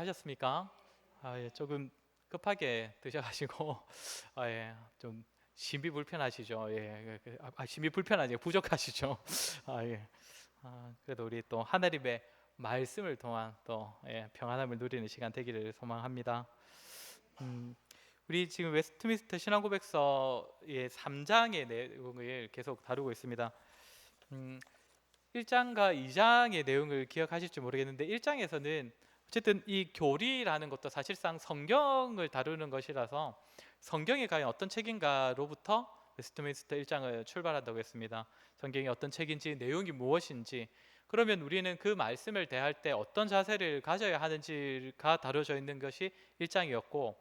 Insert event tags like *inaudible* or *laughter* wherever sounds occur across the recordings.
하셨습니까? 아, 예, 조금 급하게 드셔가지고 *laughs* 아, 예, 좀 심이 불편하시죠? 예, 그, 그, 아, 심이 불편하지 부족하시죠? *laughs* 아, 예. 아, 그래도 우리 또 하나님의 말씀을 통한 또 예, 평안함을 누리는 시간 되기를 소망합니다. 음, 우리 지금 웨스트민스터 신앙고백서의 3장의 내용을 계속 다루고 있습니다. 음, 1장과 2장의 내용을 기억하실지 모르겠는데 1장에서는 어쨌든 이 교리라는 것도 사실상 성경을 다루는 것이라서 성경이 과연 어떤 책인가로부터 웨스트민스터 1장을 출발한다고 했습니다. 성경이 어떤 책인지 내용이 무엇인지 그러면 우리는 그 말씀을 대할 때 어떤 자세를 가져야 하는지가 다뤄져 있는 것이 1장이었고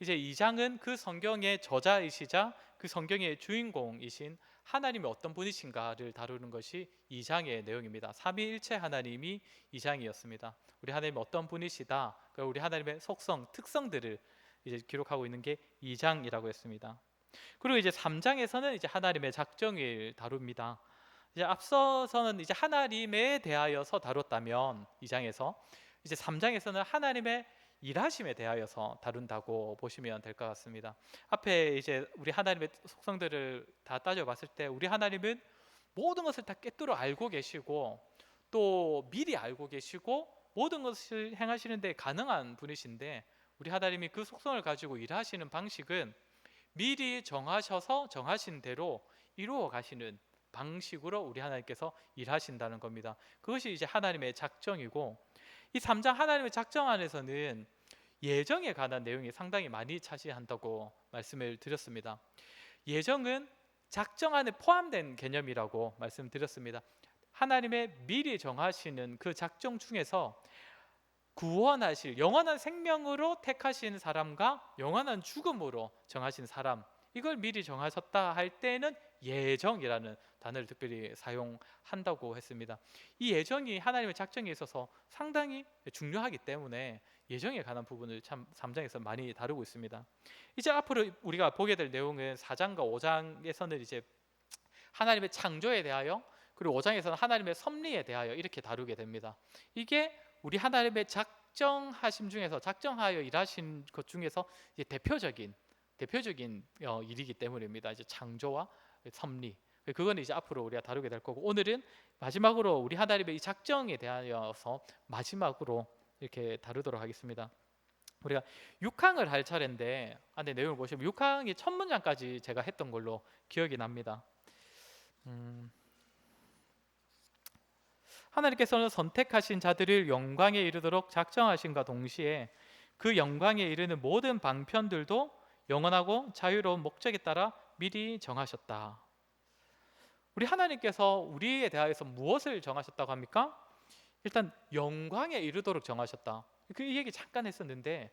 이제 2장은 그 성경의 저자이시자 그 성경의 주인공이신 하나님이 어떤 분이신가를 다루는 것이 2장의 내용입니다. 삼위일체 하나님이 2장이었습니다. 우리 하나님 어떤 분이시다. 우리 하나님의 속성, 특성들을 이제 기록하고 있는 게 2장이라고 했습니다. 그리고 이제 3장에서는 이제 하나님의 작정을 다룹니다. 이제 앞서서는 이제 하나님에 대하여서 다뤘다면 2장에서 이제 3장에서는 하나님의 일하심에 대하여서 다룬다고 보시면 될 것 같습니다. 앞에 이제 우리 하나님의 속성들을 다 따져봤을 때 우리 하나님은 모든 것을 다 꿰뚫어 알고 계시고 또 미리 알고 계시고 모든 것을 행하시는데 가능한 분이신데 우리 하나님이 그 속성을 가지고 일하시는 방식은 미리 정하셔서 정하신 대로 이루어 가시는 방식으로 우리 하나님께서 일하신다는 겁니다. 그것이 이제 하나님의 작정이고 이 3장 하나님의 작정 안에서는 예정에 관한 내용이 상당히 많이 차지한다고 말씀을 드렸습니다. 예정은 작정 안에 포함된 개념이라고 말씀드렸습니다. 하나님의 미리 정하시는 그 작정 중에서 구원하실 영원한 생명으로 택하신 사람과 영원한 죽음으로 정하신 사람 이걸 미리 정하셨다 할 때는 예정이라는 단어를 특별히 사용한다고 했습니다. 이 예정이 하나님의 작정에 있어서 상당히 중요하기 때문에 예정에 관한 부분을 참 3장에서 많이 다루고 있습니다. 이제 앞으로 우리가 보게 될 내용은 4장과 5장에서는 이제 하나님의 창조에 대하여 그리고 5장에서는 하나님의 섭리에 대하여 이렇게 다루게 됩니다. 이게 우리 하나님의 작정하심 중에서 작정하여 일하신 것 중에서 대표적인 대표적인 어, 일이기 때문입니다. 이제 창조와 섭리. 그거는 이제 앞으로 우리가 다루게 될 거고 오늘은 마지막으로 우리 하나님의 이 작정에 대하여서 마지막으로 이렇게 다루도록 하겠습니다. 우리가 6항을 할 차례인데 안에 내용을 보시면 6항이 첫 문장까지 제가 했던 걸로 기억이 납니다. 음, 하나님께서는 선택하신 자들을 영광에 이르도록 작정하신과 동시에 그 영광에 이르는 모든 방편들도 영원하고 자유로운 목적에 따라 미리 정하셨다. 우리 하나님께서 우리에 대하여서 무엇을 정하셨다고 합니까? 일단 영광에 이르도록 정하셨다. 그 얘기 잠깐 했었는데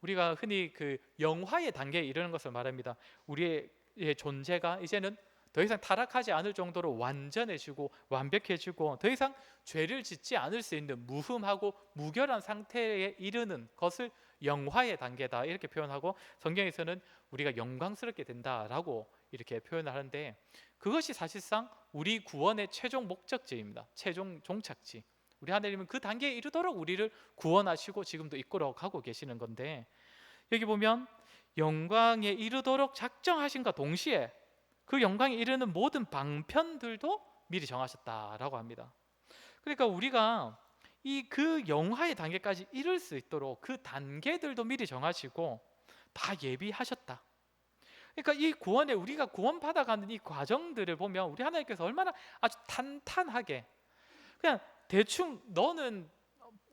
우리가 흔히 그 영화의 단계에 이르는 것을 말합니다. 우리의 존재가 이제는 더 이상 타락하지 않을 정도로 완전해지고 완벽해지고 더 이상 죄를 짓지 않을 수 있는 무흠하고 무결한 상태에 이르는 것을 영화의 단계다 이렇게 표현하고 성경에서는 우리가 영광스럽게 된다라고 이렇게 표현을 하는데 그것이 사실상 우리 구원의 최종 목적지입니다. 최종 종착지. 우리 하나님은 그 단계에 이르도록 우리를 구원하시고 지금도 이끌어 가고 계시는 건데 여기 보면 영광에 이르도록 작정하신과 동시에 그 영광에 이르는 모든 방편들도 미리 정하셨다라고 합니다. 그러니까 우리가 이 그 영화의 단계까지 이룰 수 있도록 그 단계들도 미리 정하시고 다 예비하셨다. 그러니까 이 구원에 우리가 구원 받아가는 이 과정들을 보면 우리 하나님께서 얼마나 아주 탄탄하게 그냥 대충 너는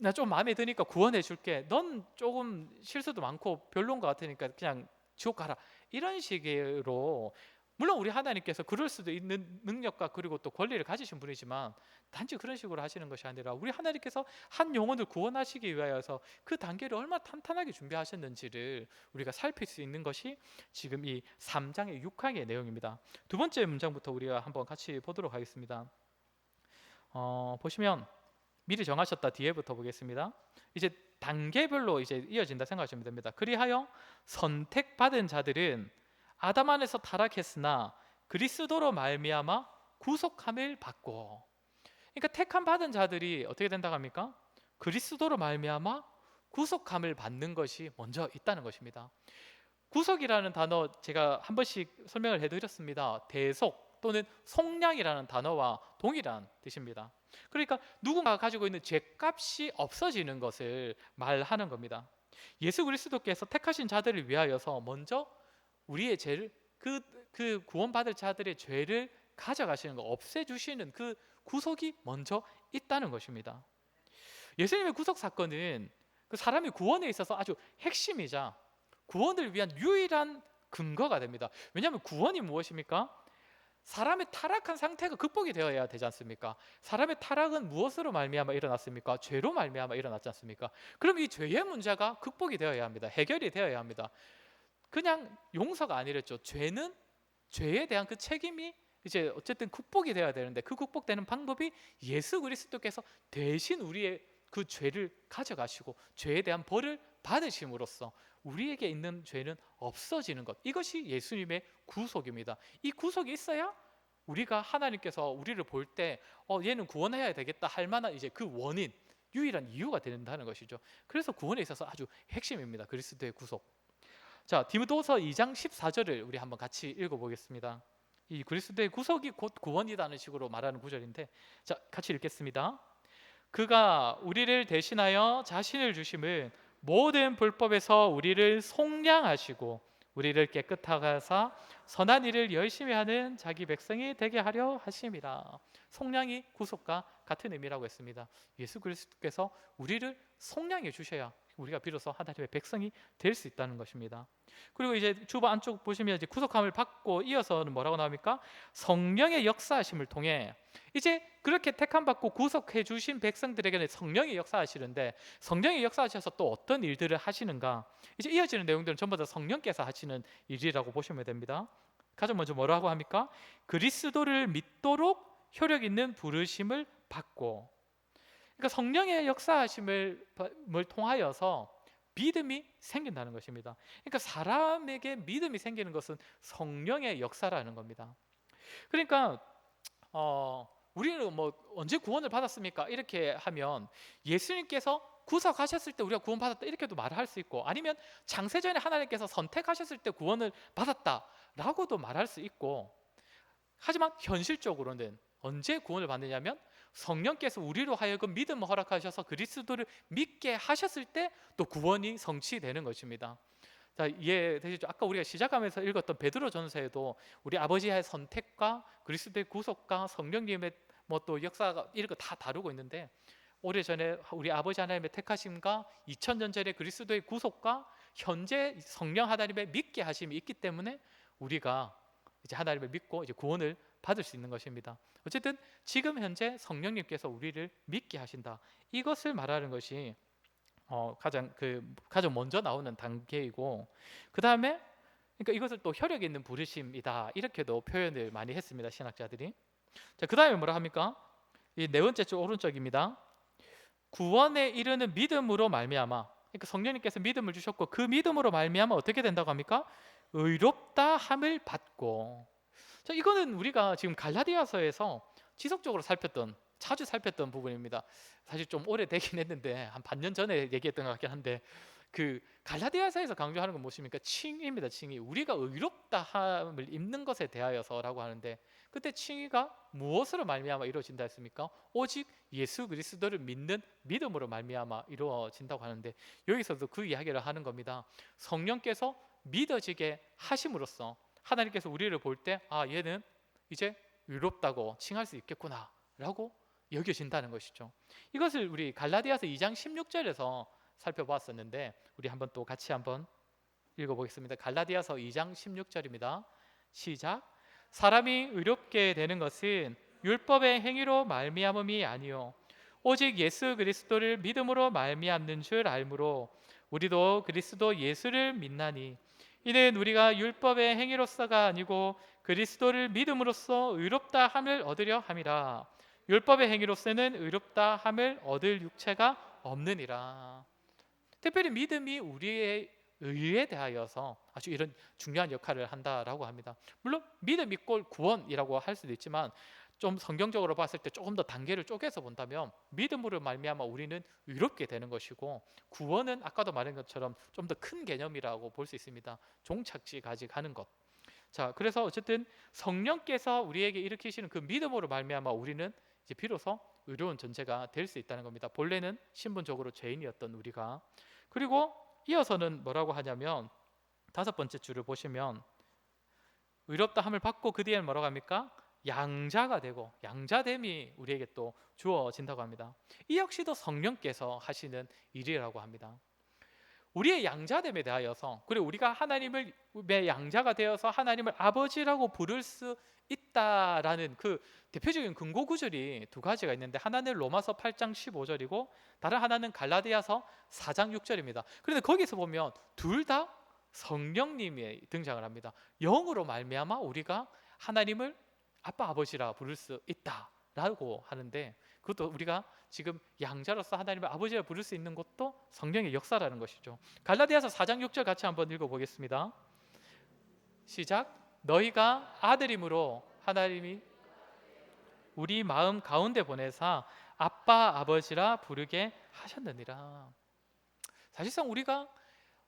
나 좀 마음에 드니까 구원해 줄게. 넌 조금 실수도 많고 별론 것 같으니까 그냥 지옥 가라. 이런 식으로 물론 우리 하나님께서 그럴 수도 있는 능력과 그리고 또 권리를 가지신 분이지만 단지 그런 식으로 하시는 것이 아니라 우리 하나님께서 한 영혼을 구원하시기 위하여서 그 단계를 얼마나 탄탄하게 준비하셨는지를 우리가 살필 수 있는 것이 지금 이 3장의 6항의 내용입니다. 두 번째 문장부터 우리가 한번 같이 보도록 하겠습니다. 어, 보시면 미리 정하셨다 뒤에부터 보겠습니다. 이제 단계별로 이제 이어진다 생각하시면 됩니다. 그리하여 선택받은 자들은 아담 안에서 타락했으나 그리스도로 말미암아 구속함을 받고 그러니까 택함 받은 자들이 어떻게 된다고 합니까? 그리스도로 말미암아 구속함을 받는 것이 먼저 있다는 것입니다. 구속이라는 단어 제가 한 번씩 설명을 해드렸습니다. 대속 또는 속량이라는 단어와 동일한 뜻입니다. 그러니까 누군가가 가지고 있는 죄값이 없어지는 것을 말하는 겁니다. 예수 그리스도께서 택하신 자들을 위하여서 먼저 우리의 죄를 그, 그 구원받을 자들의 죄를 가져가시는 거 없애주시는 그 구속이 먼저 있다는 것입니다. 예수님의 구속 사건은 그 사람의 구원에 있어서 아주 핵심이자 구원을 위한 유일한 근거가 됩니다. 왜냐하면 구원이 무엇입니까? 사람의 타락한 상태가 극복이 되어야 되지 않습니까? 사람의 타락은 무엇으로 말미암아 일어났습니까? 죄로 말미암아 일어났지 않습니까? 그럼 이 죄의 문제가 극복이 되어야 합니다. 해결이 되어야 합니다. 그냥 용서가 아니랬죠. 죄는 죄에 대한 그 책임이 이제 어쨌든 극복이 되어야 되는데 그 극복되는 방법이 예수 그리스도께서 대신 우리의 그 죄를 가져가시고 죄에 대한 벌을 받으심으로써 우리에게 있는 죄는 없어지는 것. 이것이 예수님의 구속입니다. 이 구속이 있어야 우리가 하나님께서 우리를 볼 때 어, 얘는 구원해야 되겠다 할 만한 이제 그 원인, 유일한 이유가 된다는 것이죠. 그래서 구원에 있어서 아주 핵심입니다. 그리스도의 구속. 자, 디모데후서 2장 14절을 우리 한번 같이 읽어 보겠습니다. 이 그리스도의 구속이 곧 구원이라는 식으로 말하는 구절인데 자, 같이 읽겠습니다. 그가 우리를 대신하여 자신을 주심을 모든 불법에서 우리를 속량하시고 우리를 깨끗하게 하사 선한 일을 열심히 하는 자기 백성이 되게 하려 하심이라. 속량이 구속과 같은 의미라고 했습니다. 예수 그리스도께서 우리를 속량해 주셔야 우리가 비로소 하나님의 백성이 될 수 있다는 것입니다. 그리고 이제 주보 안쪽 보시면 이제 구속함을 받고 이어서는 뭐라고 나옵니까? 성령의 역사하심을 통해 이제 그렇게 택함 받고 구속해 주신 백성들에게는 성령이 역사하시는데 성령이 역사하셔서 또 어떤 일들을 하시는가? 이제 이어지는 내용들은 전부 다 성령께서 하시는 일이라고 보시면 됩니다. 가장 먼저 뭐라고 합니까? 그리스도를 믿도록 효력 있는 부르심을 받고 그러니까 성령의 역사하심을 통하여서 믿음이 생긴다는 것입니다. 그러니까 사람에게 믿음이 생기는 것은 성령의 역사라는 겁니다. 그러니까 어, 우리는 뭐 언제 구원을 받았습니까? 이렇게 하면 예수님께서 구속하셨을 때 우리가 구원받았다 이렇게도 말할 수 있고 아니면 장세전에 하나님께서 선택하셨을 때 구원을 받았다라고도 말할 수 있고 하지만 현실적으로는 언제 구원을 받느냐면 성령께서 우리로 하여금 믿음을 허락하셔서 그리스도를 믿게 하셨을 때 또 구원이 성취되는 것입니다. 자, 이해되시죠? 아까 우리가 시작하면서 읽었던 베드로 전서에도 우리 아버지의 선택과 그리스도의 구속과 성령님의 뭐 또 역사가 이런 거 다 다루고 있는데 오래 전에 우리 아버지 하나님의 택하심과 2000년 전에 그리스도의 구속과 현재 성령 하나님의 믿게 하심이 있기 때문에 우리가 이제 하나님을 믿고 이제 구원을 받을 수 있는 것입니다. 어쨌든 지금 현재 성령님께서 우리를 믿게 하신다. 이것을 말하는 것이 어, 가장 그 가장 먼저 나오는 단계이고 그 다음에 그러니까 이것을 또 혈력 있는 부르심이다 이렇게도 표현을 많이 했습니다 신학자들이. 자 그 다음에 뭐라 합니까? 이 네 번째 쪽 오른쪽입니다. 구원에 이르는 믿음으로 말미암아. 그러니까 성령님께서 믿음을 주셨고 그 믿음으로 말미암아 어떻게 된다고 합니까? 의롭다 함을 받고 자, 이거는 우리가 지금 갈라디아서에서 지속적으로 살폈던 자주 살폈던 부분입니다. 사실 좀 오래되긴 했는데 한 반년 전에 얘기했던 것 같긴 한데 그 갈라디아서에서 강조하는 건 무엇입니까? 칭의입니다. 칭의. 우리가 의롭다 함을 입는 것에 대하여서라고 하는데 그때 칭의가 무엇으로 말미암아 이루어진다 했습니까? 오직 예수 그리스도를 믿는 믿음으로 말미암아 이루어진다고 하는데 여기서도 그 이야기를 하는 겁니다. 성령께서 믿어지게 하심으로써 하나님께서 우리를 볼 때 아 얘는 이제 의롭다고 칭할 수 있겠구나라고 여겨진다는 것이죠. 이것을 우리 갈라디아서 2장 16절에서 살펴보았었는데 우리 한번 또 같이 한번 읽어보겠습니다. 갈라디아서 2장 16절입니다. 시작. 사람이 의롭게 되는 것은 율법의 행위로 말미암음이 아니요 오직 예수 그리스도를 믿음으로 말미암는 줄 알므로 우리도 그리스도 예수를 믿나니 이는 우리가 율법의 행위로서가 아니고 그리스도를 믿음으로써 의롭다 함을 얻으려 함이라. 율법의 행위로서는 의롭다 함을 얻을 육체가 없느니라. 특별히 믿음이 우리의 의에 대하여서 아주 이런 중요한 역할을 한다라고 합니다. 물론 믿음 이 꼴 구원이라고 할 수도 있지만 좀 성경적으로 봤을 때 조금 더 단계를 쪼개서 본다면 믿음으로 말미암아 우리는 의롭게 되는 것이고 구원은 아까도 말한 것처럼 좀 더 큰 개념이라고 볼 수 있습니다. 종착지까지 가는 것. 자, 그래서 어쨌든 성령께서 우리에게 일으키시는 그 믿음으로 말미암아 우리는 이제 비로소 의로운 존재가 될 수 있다는 겁니다. 본래는 신분적으로 죄인이었던 우리가 그리고 이어서는 뭐라고 하냐면 다섯 번째 줄을 보시면 의롭다 함을 받고 그 뒤에는 뭐라고 합니까? 양자가 되고 양자됨이 우리에게 또 주어진다고 합니다. 이 역시도 성령께서 하시는 일이라고 합니다. 우리의 양자됨에 대하여서 그리고 우리가 하나님을 의 양자가 되어서 하나님을 아버지라고 부를 수 있다라는 그 대표적인 근거 구절이 두 가지가 있는데 하나는 로마서 8장 15절이고 다른 하나는 갈라디아서 4장 6절입니다. 그런데 거기서 보면 둘 다 성령님이 등장을 합니다. 영으로 말미암아 우리가 하나님을 아빠 아버지라 부를 수 있다라고 하는데 그것도 우리가 지금 양자로서 하나님을 아버지라 부를 수 있는 것도 성령의 역사라는 것이죠. 갈라디아서 4장 6절 같이 한번 읽어 보겠습니다. 시작. 너희가 아들임으로 하나님이 우리 마음 가운데 보내사 아빠 아버지라 부르게 하셨느니라. 사실상 우리가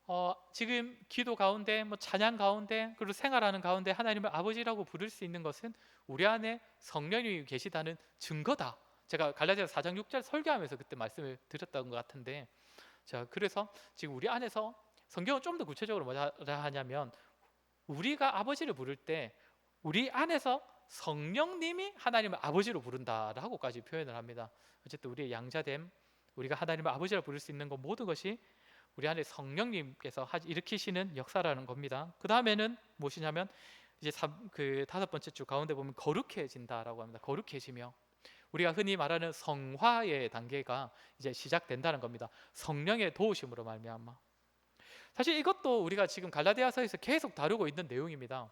어, 지금 기도 가운데 뭐 찬양 가운데 그리고 생활하는 가운데 하나님을 아버지라고 부를 수 있는 것은 우리 안에 성령이 계시다는 증거다. 제가 갈라디아서 4장 6절 설교하면서 그때 말씀을 드렸던 것 같은데 자 그래서 지금 우리 안에서 성경은 좀 더 구체적으로 뭐라 하냐면 우리가 아버지를 부를 때 우리 안에서 성령님이 하나님을 아버지로 부른다라고까지 표현을 합니다. 어쨌든 우리의 양자됨, 우리가 하나님을 아버지로 부를 수 있는 것 모든 것이 우리 안에 성령님께서 일으키시는 역사라는 겁니다. 그 다음에는 무엇이냐면 이제 그 다섯 번째 주 가운데 보면 거룩해진다라고 합니다. 거룩해지며 우리가 흔히 말하는 성화의 단계가 이제 시작된다는 겁니다. 성령의 도우심으로 말미암아. 사실 이것도 우리가 지금 갈라디아서에서 계속 다루고 있는 내용입니다.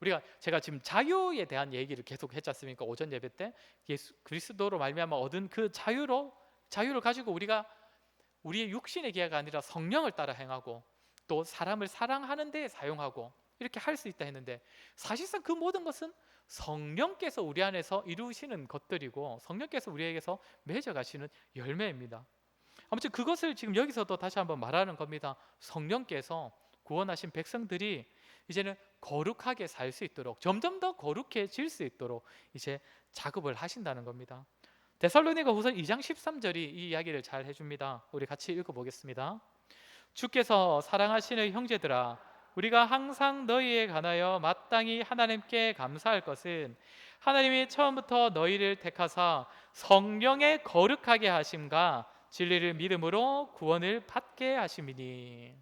우리가 제가 지금 자유에 대한 얘기를 계속 했지 않습니까? 오전 예배 때 예수 그리스도로 말미암아 얻은 그 자유로 자유를 가지고 우리가 우리의 육신의 기회가 아니라 성령을 따라 행하고 또 사람을 사랑하는 데 사용하고 이렇게 할 수 있다 했는데 사실상 그 모든 것은 성령께서 우리 안에서 이루시는 것들이고 성령께서 우리에게서 맺어 가시는 열매입니다. 아무튼 그것을 지금 여기서도 다시 한번 말하는 겁니다. 성령께서 구원하신 백성들이 이제는 거룩하게 살 수 있도록 점점 더 거룩해질 수 있도록 이제 작업을 하신다는 겁니다. 데살로니가 후서 2장 13절이 이 이야기를 잘 해줍니다. 우리 같이 읽어보겠습니다. 주께서 사랑하시는 형제들아 우리가 항상 너희에 관하여 마땅히 하나님께 감사할 것은 하나님이 처음부터 너희를 택하사 성령에 거룩하게 하심과 진리를 믿음으로 구원을 받게 하심이니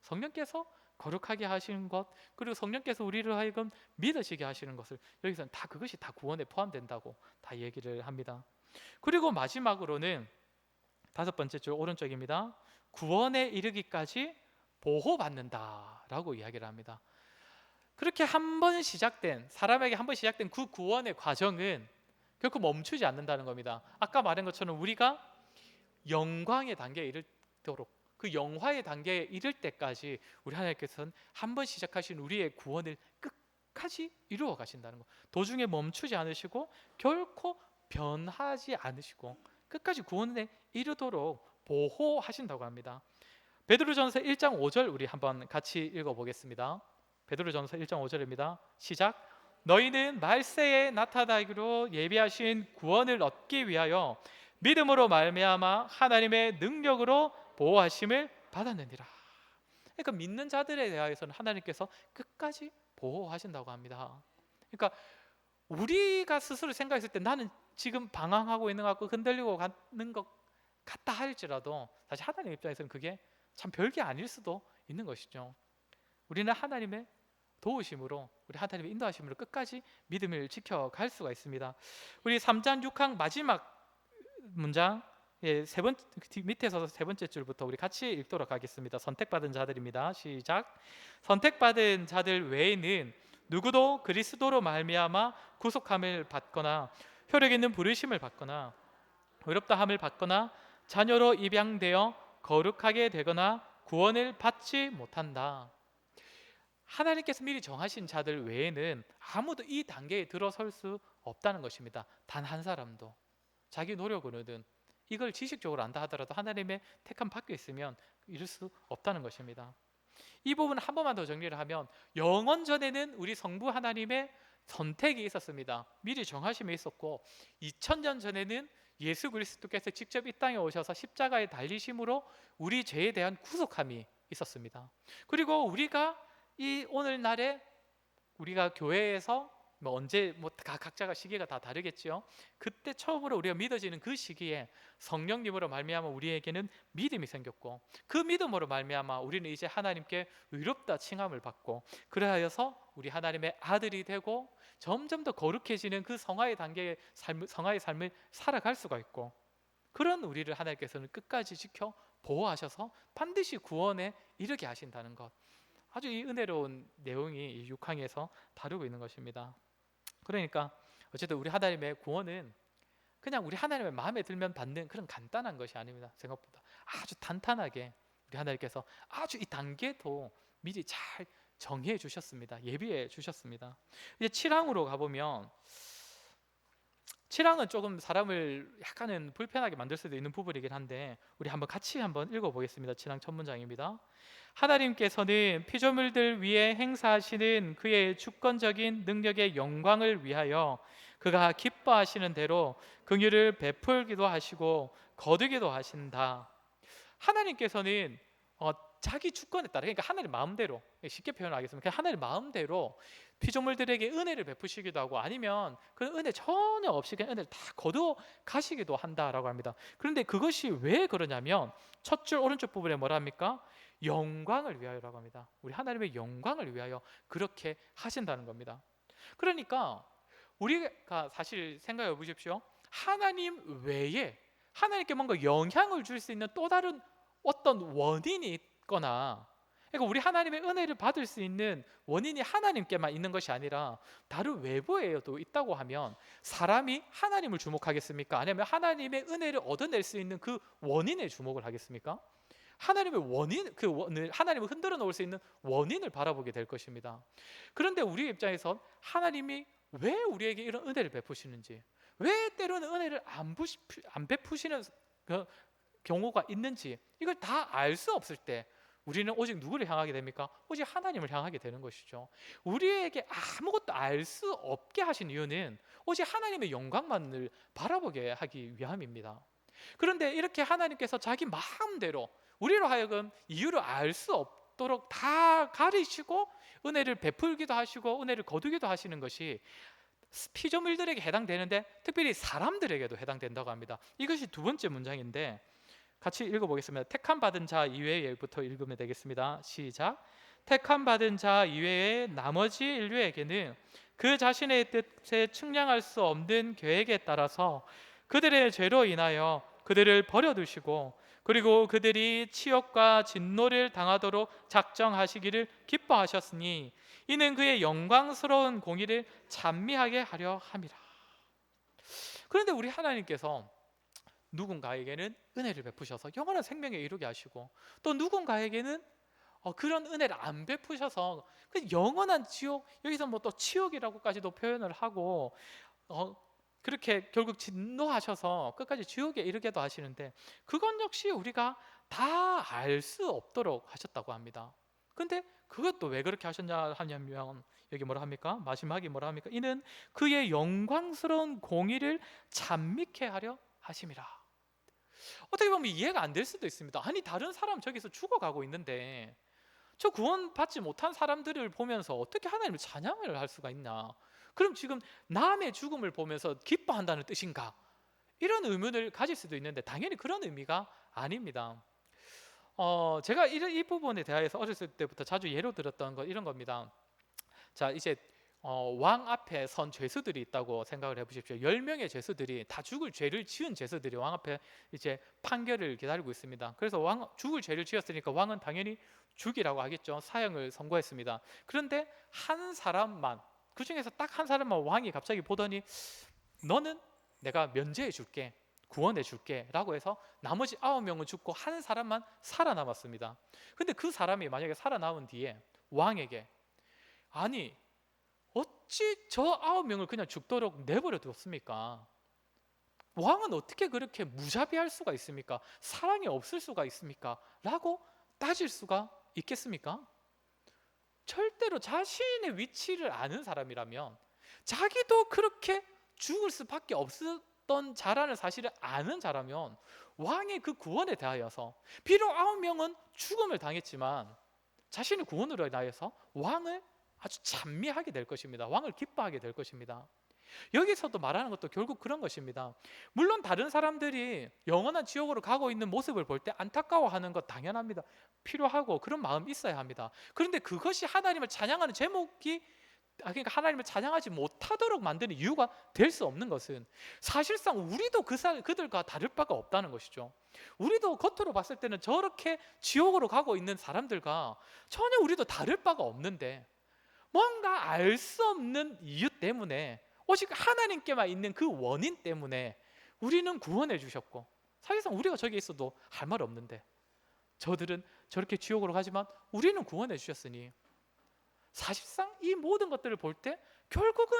성령께서 거룩하게 하시는 것 그리고 성령께서 우리를 하여금 믿으시게 하시는 것을 여기서는 다 그것이 다 구원에 포함된다고 다 얘기를 합니다. 그리고 마지막으로는 다섯 번째 줄 오른쪽입니다. 구원에 이르기까지 보호받는다라고 이야기를 합니다. 그렇게 한 번 시작된 사람에게 한 번 시작된 그 구원의 과정은 결코 멈추지 않는다는 겁니다. 아까 말한 것처럼 우리가 영광의 단계에 이르도록 그 영화의 단계에 이를 때까지 우리 하나님께서는 한 번 시작하신 우리의 구원을 끝까지 이루어 가신다는 것. 도중에 멈추지 않으시고 결코 변하지 않으시고 끝까지 구원에 이르도록 보호하신다고 합니다. 베드로전서 1장 5절 우리 한번 같이 읽어 보겠습니다. 베드로전서 1장 5절입니다. 시작. 너희는 말세에 나타나기로 예비하신 구원을 얻기 위하여 믿음으로 말미암아 하나님의 능력으로 보호하심을 받았느니라. 그러니까 믿는 자들에 대하여서는 하나님께서 끝까지 보호하신다고 합니다. 그러니까 우리가 스스로 생각했을 때 나는 지금 방황하고 있는 것 같고 흔들리고 가는 것 같다 할지라도 사실 하나님 입장에서는 그게 참 별게 아닐 수도 있는 것이죠. 우리는 하나님의 도우심으로 우리 하나님의 인도하심으로 끝까지 믿음을 지켜갈 수가 있습니다. 우리 3장 6항 마지막 문장 예, 세 번, 밑에서 세 번째 줄부터 우리 같이 읽도록 하겠습니다. 선택받은 자들입니다. 시작. 선택받은 자들 외에는 누구도 그리스도로 말미암아 구속함을 받거나 혈액 있는 부르심을 받거나 의롭다함을 받거나 자녀로 입양되어 거룩하게 되거나 구원을 받지 못한다. 하나님께서 미리 정하신 자들 외에는 아무도 이 단계에 들어설 수 없다는 것입니다. 단 한 사람도 자기 노력으로든 이걸 지식적으로 안다 하더라도 하나님의 택함 밖에 있으면 이룰 수 없다는 것입니다. 이 부분 한 번만 더 정리를 하면 영원 전에는 우리 성부 하나님의 선택이 있었습니다. 미리 정하심이 있었고 2000년 전에는 예수 그리스도께서 직접 이 땅에 오셔서 십자가에 달리심으로 우리 죄에 대한 구속함이 있었습니다. 그리고 우리가 이 오늘날에 우리가 교회에서 뭐 언제 뭐 각- 각자가 시기가 다 다르겠지요. 그때 처음으로 우리가 믿어지는 그 시기에 성령님으로 말미암아 우리에게는 믿음이 생겼고 그 믿음으로 말미암아 우리는 이제 하나님께 의롭다 칭함을 받고 그러하여서 우리 하나님의 아들이 되고 점점 더 거룩해지는 그 성화의 단계의 삶, 성화의 삶을 살아갈 수가 있고 그런 우리를 하나님께서는 끝까지 지켜 보호하셔서 반드시 구원에 이르게 하신다는 것. 아주 이 은혜로운 내용이 이 6항에서 다루고 있는 것입니다. 그러니까 어쨌든 우리 하나님의 구원은 그냥 우리 하나님의 마음에 들면 받는 그런 간단한 것이 아닙니다. 생각보다 아주 탄탄하게 우리 하나님께서 아주 이 단계도 미리 잘 정해 주셨습니다. 예비해 주셨습니다. 이제 7항으로 가보면 7항은 조금 사람을 약간은 불편하게 만들 수도 있는 부분이긴 한데 우리 한번 같이 한번 읽어보겠습니다. 7항 첫 문장입니다. 하나님께서는 피조물들 위에 행사하시는 그의 주권적인 능력의 영광을 위하여 그가 기뻐하시는 대로 긍휼을 베풀기도 하시고 거두기도 하신다. 하나님께서는 어, 자기 주권에 따라 그러니까 하나님 마음대로 쉽게 표현하겠습니다. 하나님 마음대로 피조물들에게 은혜를 베푸시기도 하고 아니면 그 은혜 전혀 없이 그냥 은혜를 다 거두어 가시기도 한다라고 합니다. 그런데 그것이 왜 그러냐면 첫 줄 오른쪽 부분에 뭐라 합니까? 영광을 위하여라고 합니다. 우리 하나님의 영광을 위하여 그렇게 하신다는 겁니다. 그러니까 우리가 사실 생각해 보십시오. 하나님 외에 하나님께 뭔가 영향을 줄 수 있는 또 다른 어떤 원인이 있 거나 그러니까 우리 하나님의 은혜를 받을 수 있는 원인이 하나님께만 있는 것이 아니라 다른 외부에도 있다고 하면 사람이 하나님을 주목하겠습니까? 아니면 하나님의 은혜를 얻어낼 수 있는 그 원인에 주목을 하겠습니까? 하나님의 원인 그 원을 하나님을 흔들어 놓을 수 있는 원인을 바라보게 될 것입니다. 그런데 우리 입장에선 하나님이 왜 우리에게 이런 은혜를 베푸시는지, 왜 때로는 은혜를 안, 부시, 안 베푸시는 그 경우가 있는지 이걸 다 알 수 없을 때 우리는 오직 누구를 향하게 됩니까? 오직 하나님을 향하게 되는 것이죠. 우리에게 아무것도 알 수 없게 하신 이유는 오직 하나님의 영광만을 바라보게 하기 위함입니다. 그런데 이렇게 하나님께서 자기 마음대로 우리로 하여금 이유를 알 수 없도록 다 가리시고 은혜를 베풀기도 하시고 은혜를 거두기도 하시는 것이 피조물들에게 해당되는데 특별히 사람들에게도 해당된다고 합니다. 이것이 두 번째 문장인데 같이 읽어보겠습니다. 택함 받은 자 이외에부터 읽으면 되겠습니다. 시작. 택함 받은 자 이외의 나머지 인류에게는 그 자신의 뜻에 측량할 수 없는 계획에 따라서 그들의 죄로 인하여 그들을 버려두시고 그리고 그들이 치욕과 진노를 당하도록 작정하시기를 기뻐하셨으니 이는 그의 영광스러운 공의를 찬미하게 하려 함이라. 그런데 우리 하나님께서 누군가에게는 은혜를 베푸셔서 영원한 생명에 이르게 하시고 또 누군가에게는 어, 그런 은혜를 안 베푸셔서 그 영원한 지옥 여기서 뭐 또 치욕이라고까지도 표현을 하고 어, 그렇게 결국 진노하셔서 끝까지 지옥에 이르게도 하시는데 그건 역시 우리가 다 알 수 없도록 하셨다고 합니다. 근데 그것도 왜 그렇게 하셨냐 하냐면 여기 뭐라 합니까? 마지막이 뭐라 합니까? 이는 그의 영광스러운 공의를 찬미케 하려 하심이라. 어떻게 보면 이해가 안 될 수도 있습니다. 아니 다른 사람 저기서 죽어가고 있는데 저 구원 받지 못한 사람들을 보면서 어떻게 하나님을 찬양을 할 수가 있나? 그럼 지금 남의 죽음을 보면서 기뻐한다는 뜻인가? 이런 의문을 가질 수도 있는데 당연히 그런 의미가 아닙니다. 어, 제가 이, 이 부분에 대해서 어렸을 때부터 자주 예로 들었던 거 이런 겁니다. 자, 이제 어, 왕 앞에 선 죄수들이 있다고 생각을 해보십시오. 열 명의 죄수들이 다 죽을 죄를 지은 죄수들이 왕 앞에 이제 판결을 기다리고 있습니다. 그래서 왕 죽을 죄를 지었으니까 왕은 당연히 죽이라고 하겠죠. 사형을 선고했습니다. 그런데 한 사람만 그 중에서 딱 한 사람만 왕이 갑자기 보더니 너는 내가 면제해 줄게. 구원해 줄게라고 해서 나머지 아홉 명은 죽고 한 사람만 살아남았습니다. 근데 그 사람이 만약에 살아남은 뒤에 왕에게 아니 어찌 저 아홉 명을 그냥 죽도록 내버려 두었습니까? 왕은 어떻게 그렇게 무자비할 수가 있습니까? 사랑이 없을 수가 있습니까? 라고 따질 수가 있겠습니까? 절대로 자신의 위치를 아는 사람이라면 자기도 그렇게 죽을 수밖에 없었던 자라는 사실을 아는 자라면 왕의 그 구원에 대하여서 비록 아홉 명은 죽음을 당했지만 자신의 구원으로 인하여서 왕을 아주 찬미하게 될 것입니다. 왕을 기뻐하게 될 것입니다. 여기서도 말하는 것도 결국 그런 것입니다. 물론 다른 사람들이 영원한 지옥으로 가고 있는 모습을 볼 때 안타까워하는 것 당연합니다. 필요하고 그런 마음 있어야 합니다. 그런데 그것이 하나님을 찬양하는 제목이 아, 그러니까 하나님을 찬양하지 못하도록 만드는 이유가 될 수 없는 것은 사실상 우리도 그 사, 그들과 다를 바가 없다는 것이죠. 우리도 겉으로 봤을 때는 저렇게 지옥으로 가고 있는 사람들과 전혀 우리도 다를 바가 없는데 뭔가 알 수 없는 이유 때문에 오직 하나님께만 있는 그 원인 때문에 우리는 구원해 주셨고 사실상 우리가 저기 있어도 할 말 없는데 저들은 저렇게 지옥으로 가지만 우리는 구원해 주셨으니 사실상 이 모든 것들을 볼 때 결국은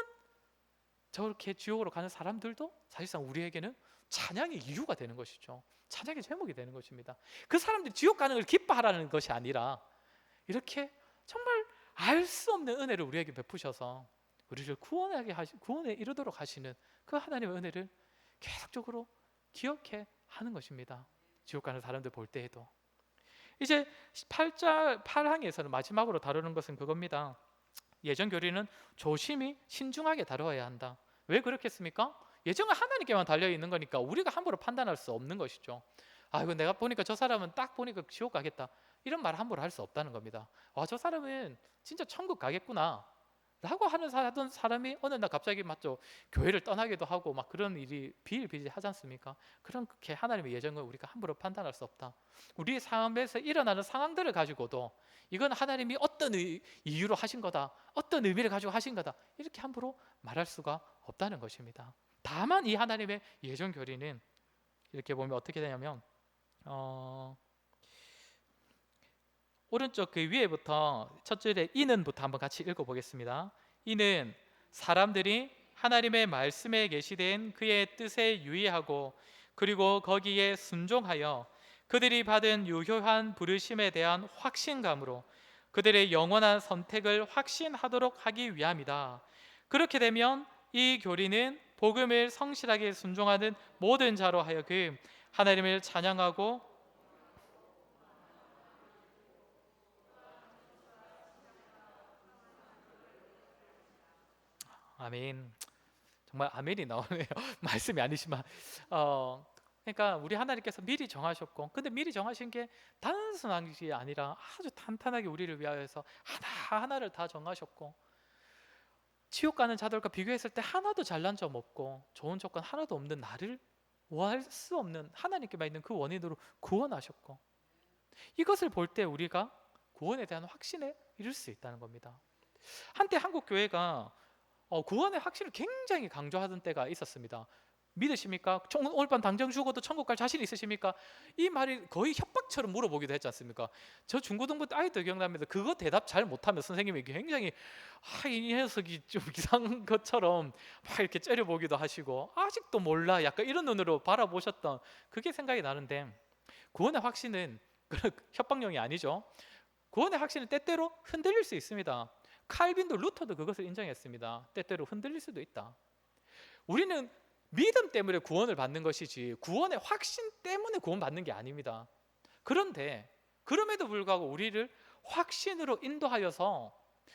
저렇게 지옥으로 가는 사람들도 사실상 우리에게는 찬양의 이유가 되는 것이죠. 찬양의 제목이 되는 것입니다. 그 사람들이 지옥 가는 걸 기뻐하라는 것이 아니라 이렇게 정말 알 수 없는 은혜를 우리에게 베푸셔서 우리를 구원하게 하시 구원에 이르도록 하시는 그 하나님의 은혜를 계속적으로 기억해 하는 것입니다. 지옥 가는 사람들 볼 때에도 이제 8절 8항에서는 마지막으로 다루는 것은 그겁니다. 예정 교리는 조심히 신중하게 다루어야 한다. 왜 그렇겠습니까? 예정은 하나님께만 달려 있는 거니까 우리가 함부로 판단할 수 없는 것이죠. 아 이거 내가 보니까 저 사람은 딱 보니까 지옥 가겠다 이런 말 함부로 할 수 없다는 겁니다. 와 저 사람은 진짜 천국 가겠구나. 라고 하는 하던 사람이 어느 날 갑자기 맞죠 교회를 떠나기도 하고 막 그런 일이 비일비재하지 않습니까? 그렇게 하나님의 예정을 우리가 함부로 판단할 수 없다. 우리 삶에서 일어나는 상황들을 가지고도 이건 하나님이 어떤 이유로 하신 거다, 어떤 의미를 가지고 하신 거다 이렇게 함부로 말할 수가 없다는 것입니다. 다만 이 하나님의 예정 교리는 이렇게 보면 어떻게 되냐면 어, 오른쪽 그 위에부터 첫 줄에 이는부터 한번 같이 읽어보겠습니다. 이는 사람들이 하나님의 말씀에 계시된 그의 뜻에 유의하고 그리고 거기에 순종하여 그들이 받은 유효한 부르심에 대한 확신감으로 그들의 영원한 선택을 확신하도록 하기 위함이다. 그렇게 되면 이 교리는 복음을 성실하게 순종하는 모든 자로 하여금 하나님을 찬양하고 아멘. 정말 아멘이 나오네요. *laughs* 말씀이 아니지만 어 그러니까 우리 하나님께서 미리 정하셨고 근데 미리 정하신 게 단순한 게 아니라 아주 탄탄하게 우리를 위하여서 하나 하나를 다 정하셨고 지옥 가는 자들과 비교했을 때 하나도 잘난 점 없고 좋은 조건 하나도 없는 나를 구할 수 없는 하나님께만 있는 그 원인으로 구원하셨고 이것을 볼 때 우리가 구원에 대한 확신에 이를 수 있다는 겁니다. 한때 한국 교회가 어, 구원의 확신을 굉장히 강조하던 때가 있었습니다. 믿으십니까? 오늘 밤 당장 죽어도 천국 갈 자신 있으십니까? 이 말이 거의 협박처럼 물어보기도 했지 않습니까? 저 중고등부 때 아이도 기억납니다. 그거 대답 잘 못하면 선생님이 굉장히 아, 이 녀석이 좀 *laughs* 이상한 것처럼 막 이렇게 째려보기도 하시고 아직도 몰라 약간 이런 눈으로 바라보셨던 그게 생각이 나는데 구원의 확신은 협박용이 아니죠. 구원의 확신은 때때로 흔들릴 수 있습니다. 칼빈도 루터도 그것을 인정했습니다. 때때로 흔들릴 수도 있다. 우리는 믿음 때문에 구원을 받는 것이지 구원의 확신 때문에 구원받는 게 아닙니다. 그런데 그럼에도 불구하고 우리를 확신으로 인도하여서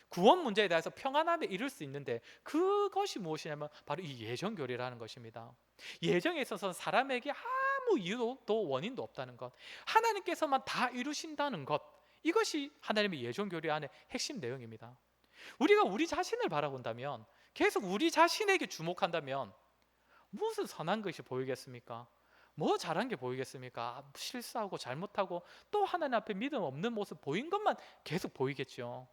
구원 문제에 대해서 평안함에 이룰 수 있는데 그것이 무엇이냐면 바로 이 예정 교리라는 것입니다. 예정에 있어서 사람에게 아무 이유도 원인도 없다는 것, 하나님께서만 다 이루신다는 것, 이것이 하나님의 예정 교리 안에 핵심 내용입니다. 우리가 우리 자신을 바라본다면 계속 우리 자신에게 주목한다면 무슨 선한 것이 보이겠습니까? 뭐 잘한 게 보이겠습니까? 실수하고 잘못하고 또 하나님 앞에 믿음 없는 모습 보인 것만 계속 보이겠죠.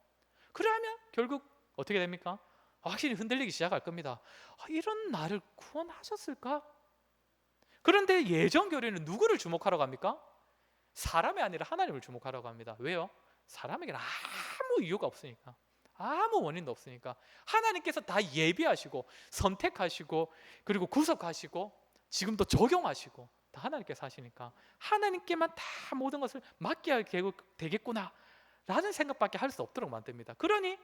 그러면 결국 어떻게 됩니까? 확실히 흔들리기 시작할 겁니다. 아, 이런 나를 구원하셨을까? 그런데 예정 교리는 누구를 주목하러 갑니까? 사람이 아니라 하나님을 주목하러 갑니다. 왜요? 사람에게는 아무 이유가 없으니까. 아무 원인도 없으니까 하나님께서 다 예비하시고 선택하시고 그리고 구속하시고 지금도 적용하시고 다 하나님께서 하시니까 하나님께만 다 모든 것을 맡겨야 되겠구나 라는 생각밖에 할 수 없도록 만듭니다. 그러니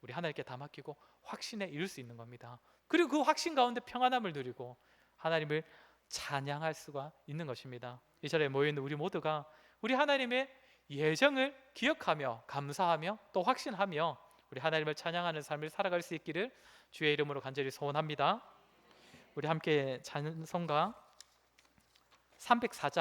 우리 하나님께 다 맡기고 확신에 이룰 수 있는 겁니다. 그리고 그 확신 가운데 평안함을 누리고 하나님을 찬양할 수가 있는 것입니다. 이 자리에 모여 있는 우리 모두가 우리 하나님의 예정을 기억하며 감사하며 또 확신하며 우리 하나님을 찬양하는 삶을 살아갈 수 있기를 주의 이름으로 간절히 소원합니다. 우리 함께 찬송가 304장